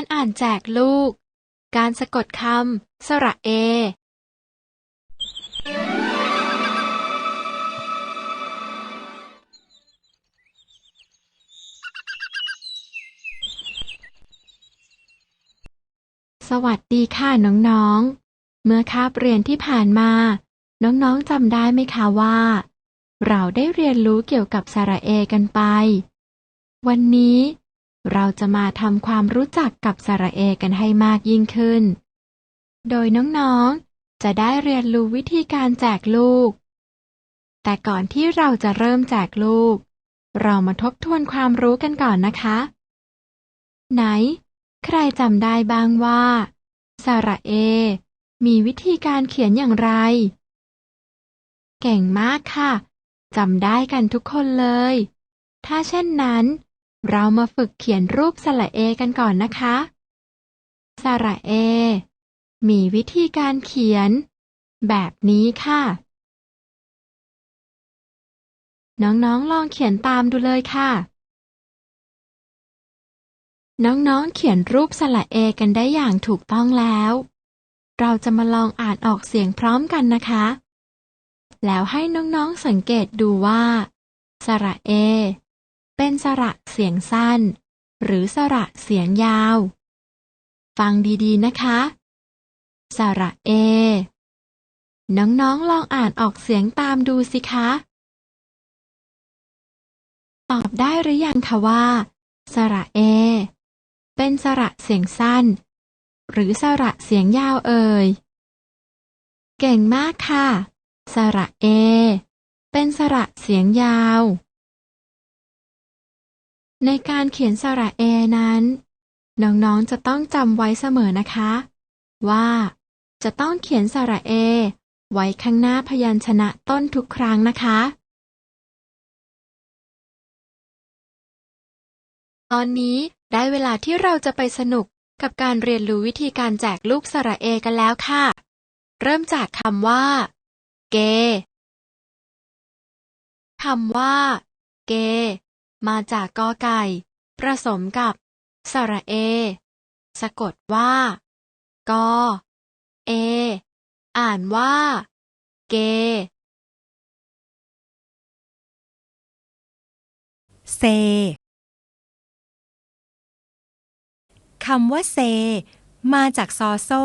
การอ่านแจกลูก การสะกดคำ สระเอ สวัสดีค่ะน้องๆ เมื่อคาบเรียนที่ผ่านมา น้องๆจำได้ไหมคะว่า เราได้เรียนรู้เกี่ยวกับสระเอกันไป วันนี้ เราจะมาทำความรู้จักกับสระเอกันให้มากยิ่งขึ้น โดยน้องๆ จะได้เรียนรู้วิธีการแจกลูก แต่ก่อนที่เราจะเริ่มแจกลูก เรามาทบทวนความรู้กันก่อนนะคะ ไหน ใครจำได้บ้างว่าสระเอ มีวิธีการเขียนอย่างไร เก่งมากค่ะจำได้กันทุกคนเลย ถ้าเช่นนั้น เรามาฝึกเขียนรูปสระเอกันก่อนนะคะ สระเอ มีวิธีการเขียน แบบนี้ค่ะ น้องๆลองเขียนตามดูเลยค่ะ น้องๆเขียนรูปสระเอกันได้อย่างถูกต้องแล้ว เราจะมาลองอ่านออกเสียงพร้อมกันนะคะ แล้วให้น้องๆสังเกตดูว่า สระเอ เป็นสระเสียงสั้น หรือสระเสียงยาว ฟังดีๆนะคะ สระเอ น้องๆลองอ่านออกเสียงตามดูสิคะ ตอบได้หรือยังคะว่า สระเอ เป็นสระเสียงสั้น หรือสระเสียงยาวเอ่ย เก่งมากค่ะ สระเอ เป็นสระเสียงยาว ในการเขียนสระเอนั้น น้องๆจะต้องจำไว้เสมอนะคะ ว่า จะต้องเขียนสระเอ ไว้ข้างหน้าพยัญชนะต้นทุกครั้งนะคะ ตอนนี้ได้เวลาที่เราจะไปสนุกกับการเรียนรู้วิธีการแจกลูกสระเอกันแล้วค่ะ เริ่มจากคำว่า เกคำว่า เก มาจากกอไก่ผสมกับ สระเอ สะกดว่า กอ เอ อ่านว่า เก เซ คำว่าเซ มาจากซอโซ่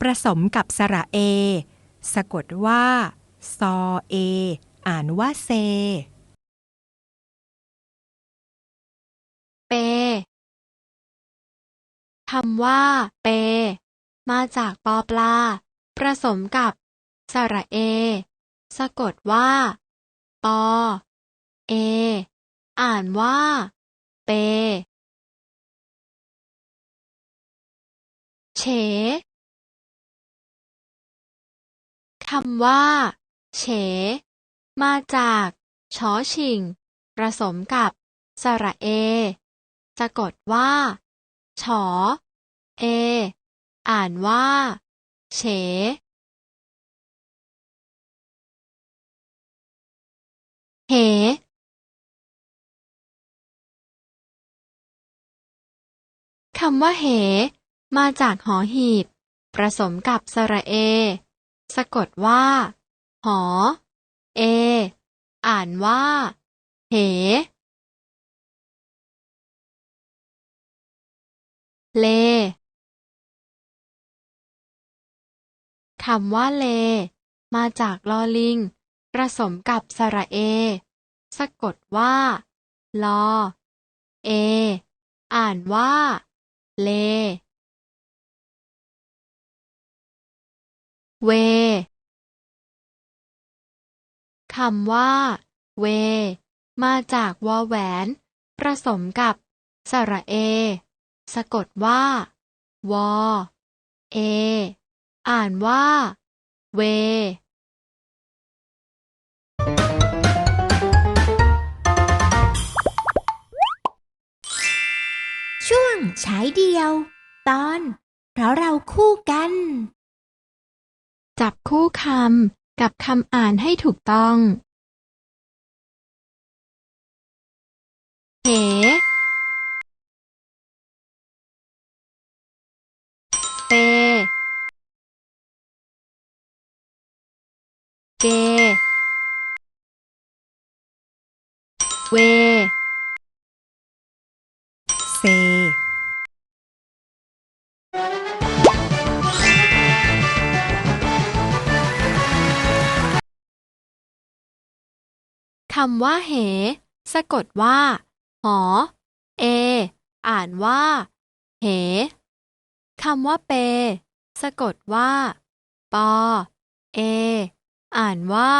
ผสมกับสระเอ สะกดว่า ซอเอ อ่านว่าเซ เปคำว่า เป มาจากปอปลา ผสมกับ สระเอ สะกดว่า ปอ เอ อ่านว่า เป เฉคำว่า เฉ มาจาก ชอชิง ผสมกับ สระเอะกดว่าฉอเอ อ่านว่า เฉ เหคำว่าเห มาจากหอหีบ ผสมกับสระเอ สะกดว่า หอ เอ อ่านว่า เห เล คำว่าเล มาจากลอลิงผสมกับสระเอ สะกดว่า ลอ เอ อ่านว่า เล เว คำว่า เว มาจากวอแหวนผสมกับสระเอ สะกดว่า วอ เอ อ่านว่า เวช่วงฉายเดียว ตอน เพราะเราคู่กัน จับคู่คำกับคำอ่านให้ถูกต้อง เก เว เซ คำว่าเห สะกดว่า หอ เอ อ่านว่า เห คำว่าเป สะกดว่า ปอ เอ อ่านว่า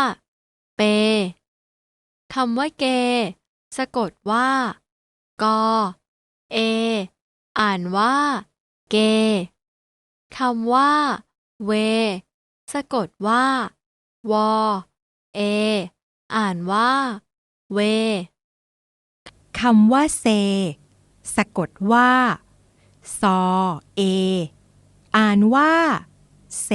เป คำว่าเก สะกดว่า กอ เอ อ่านว่า เก คำว่า เว สะกดว่า วอ เอ อ่านว่า เว คำว่าเซ สะกดว่า ซอ เอ อ่านว่า เซ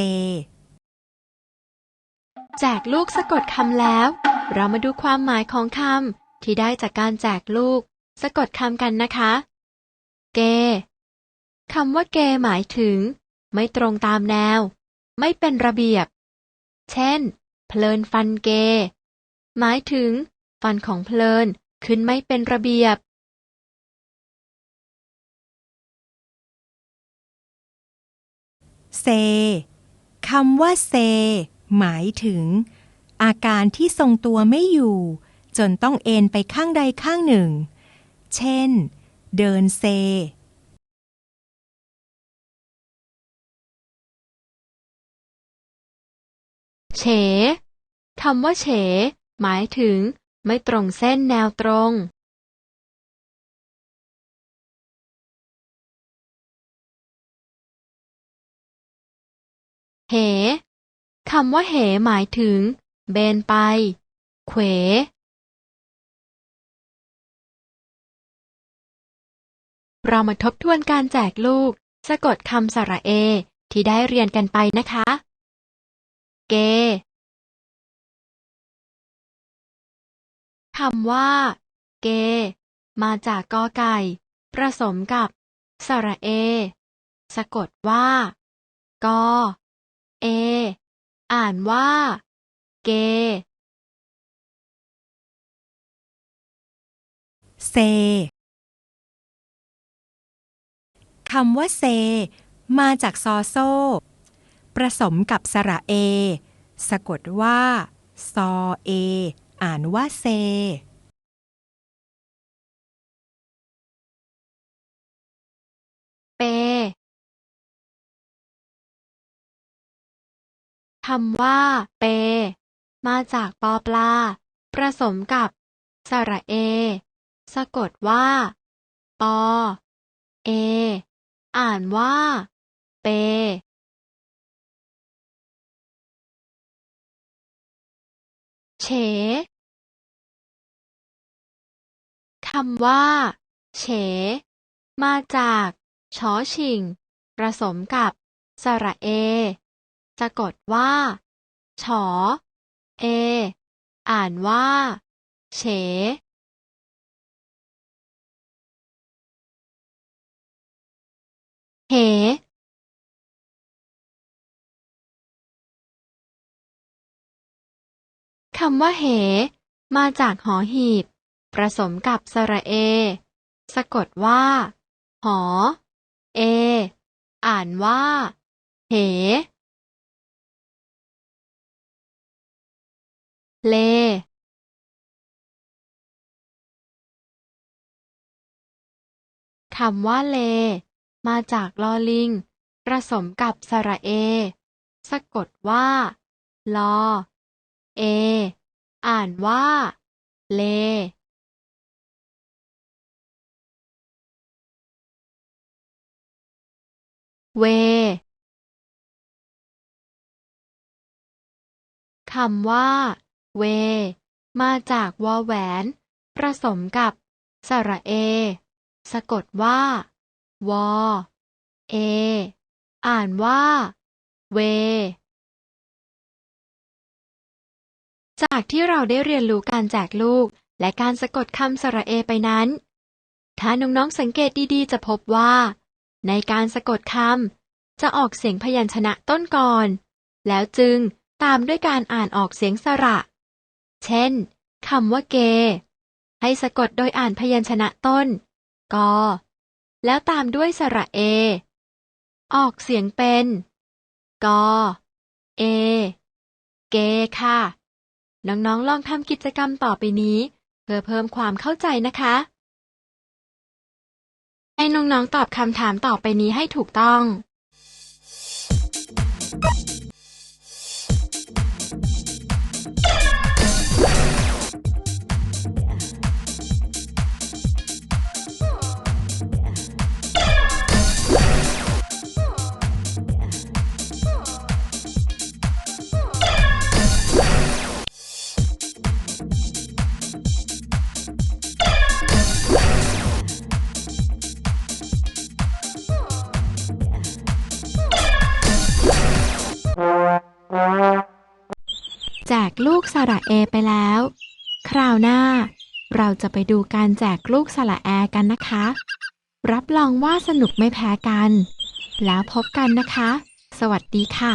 แจกลูกสะกดคำแล้ว เรามาดูความหมายของคำที่ได้จากการแจกลูก สะกดคำกันนะคะ เกคำว่าเกหมายถึง ไม่ตรงตามแนว ไม่เป็นระเบียบ เช่น เพลินฟันเก หมายถึง ฟันของเพลินขึ้นไม่เป็นระเบียบ เซคำว่าเซ หมายถึง อาการที่ทรงตัวไม่อยู่ จนต้องเอนไปข้างใดข้างหนึ่ง เช่น เดินเซ เฉ คำว่าเฉ หมายถึง ไม่ตรงเส้นแนวตรง เหำว่าเหหมายถึง เบนไป เขวเรามาทบทวนการแจกลูก สะกดคำสระเอ ที่ได้เรียนกันไปนะคะ เก คำว่า เก มาจากกอไก่ ผสมกับ สระเอ สะกดว่า กอ เอ อ่านว่า เก เซ คำว่าเซ มาจากซอโซ่ผสมกับสระเอ สะกดว่า ซอเอ อ่านว่าเซเป คำว่า เป มาจากปอปลา ผสมกับ สระเอ สะกดว่า ปอ เอ อ่านว่า เปเฉคำว่า เฉ มาจาก ชอชิงผสมกับ สระเอ สะกดว่า ฉอ เอ อ่านว่า เฉ เห คำว่า เห มาจากหอหีบ ผสมกับสระเอ สะกดว่า หอ เอ อ่านว่า เห เลคำว่าเล มาจากลอลิง ผสมกับสระเอ สะกดว่า ลอ เอ อ่านว่า เล เว คำว่า เว มาจากวอแหวน ผสมกับ สระเอ สะกดว่า วอ เอ อ่านว่า เว จากที่เราได้เรียนรู้การแจกลูก และการสะกดคำสระเอไปนั้น ถ้าน้องๆสังเกตดีๆ จะพบว่า ในการสะกดคำจะออกเสียงพยัญชนะต้นก่อน แล้วจึงตตามด้วยการอ่านออกเสียงสระ เช่นคำว่าเก ให้สะกดโดยอ่านพยัญชนะต้นกอแล้วตามด้วยสระเอ ออกเสียงเป็นกอเอ เกค่ะ น้องๆลองทำกิจกรรมต่อไปนี้ เพื่อเพิ่มความเข้าใจนะคะ ให้น้องๆตอบคำถามต่อไปนี้ให้ถูกต้อง แจกลูกสระเอไปแล้ว คราวหน้า เราจะไปดูการแจกลูกสระแอกันนะคะ รับรองว่าสนุกไม่แพ้กัน แล้วพบกันนะคะ สวัสดีค่ะ